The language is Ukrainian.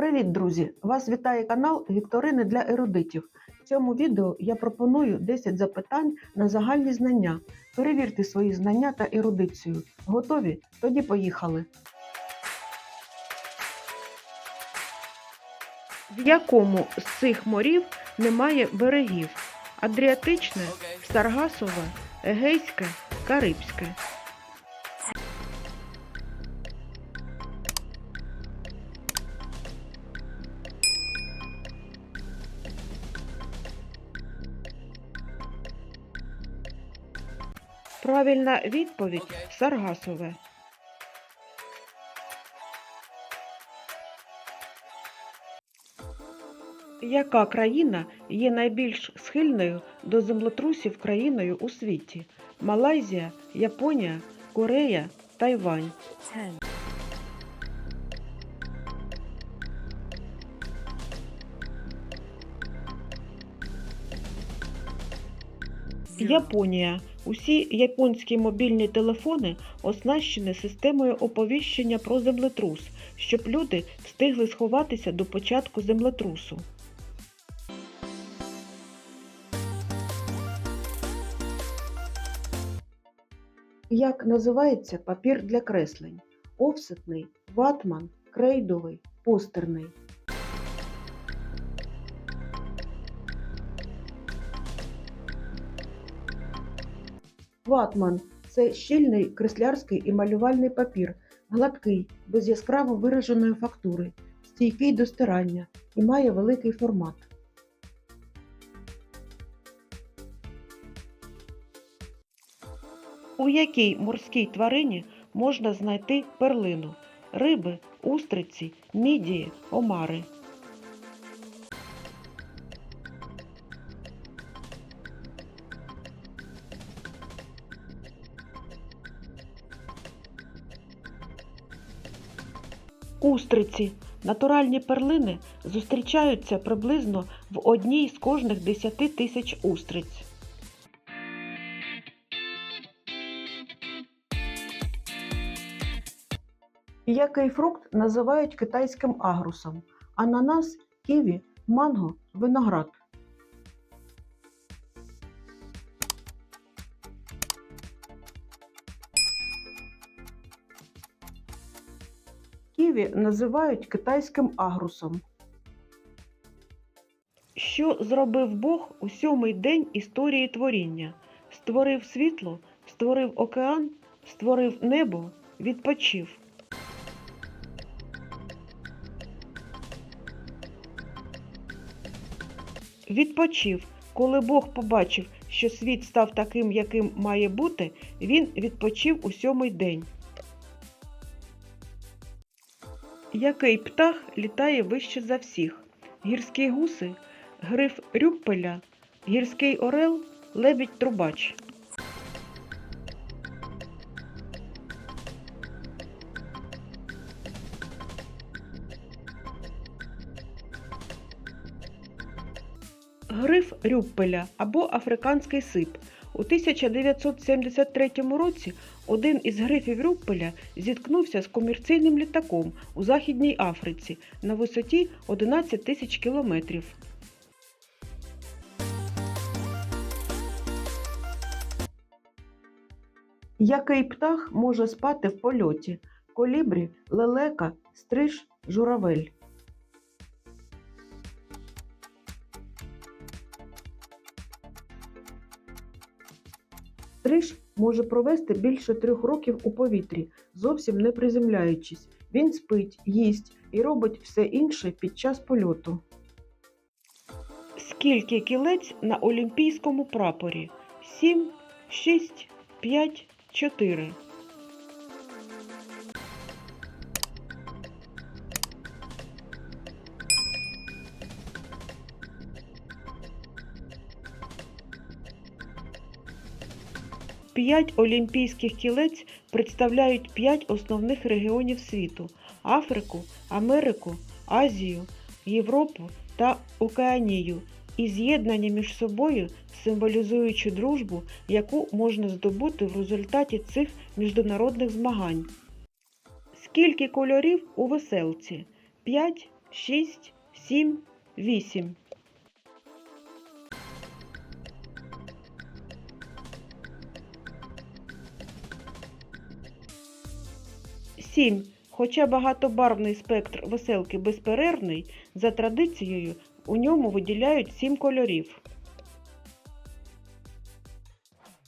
Привіт, друзі! Вас вітає канал Вікторини для ерудитів. В цьому відео я пропоную 10 запитань на загальні знання. Перевірте свої знання та ерудицію. Готові? Тоді поїхали. В якому з цих морів немає берегів? Адріатичне, Саргасове, Егейське, Карибське. Правильна відповідь Саргасове. Яка країна є найбільш схильною до землетрусів країною у світі? Малайзія, Японія, Корея, Тайвань. Японія. Усі японські мобільні телефони оснащені системою оповіщення про землетрус, щоб люди встигли сховатися до початку землетрусу. Як називається папір для креслень? Офсетний, ватман, крейдовий, постерний. Ватман це щільний креслярський і малювальний папір, гладкий, без яскраво вираженої фактури, стійкий до стирання і має великий формат. У якій морській тварині можна знайти перлину? Риби, устриці, мідії, омари. Устриці. Натуральні перлини зустрічаються приблизно в одній з кожних 10 тисяч устриць. Який фрукт називають китайським агрусом? Ананас, ківі, манго, виноград. Ківі називають китайським агрусом. Що зробив Бог у сьомий день історії творіння? Створив світло, створив океан, створив небо, відпочив. Відпочив. Коли Бог побачив, що світ став таким, яким має бути, він відпочив у сьомий день. Який птах літає вище за всіх? Гірські гуси, гриф рюппеля, гірський орел, лебідь трубач. Гриф рюппеля або африканський сип. У 1973 році один із грифів рюппеля зіткнувся з комерційним літаком у Західній Африці на висоті 11 тисяч кілометрів. Який птах може спати в польоті? Колібрі, лелека, стриж, журавель. Стриж може провести більше трьох років у повітрі, зовсім не приземляючись. Він спить, їсть і робить все інше під час польоту. Скільки кілець на олімпійському прапорі? Сім, шість, п'ять, чотири. П'ять олімпійських кілець представляють п'ять основних регіонів світу: Африку, Америку, Азію, Європу та Океанію, і з'єднані між собою, символізуючи дружбу, яку можна здобути в результаті цих міжнародних змагань. Скільки кольорів у веселці? 5, шість, сім, вісім. Сім. Хоча багатобарвний спектр веселки безперервний, за традицією у ньому виділяють сім кольорів.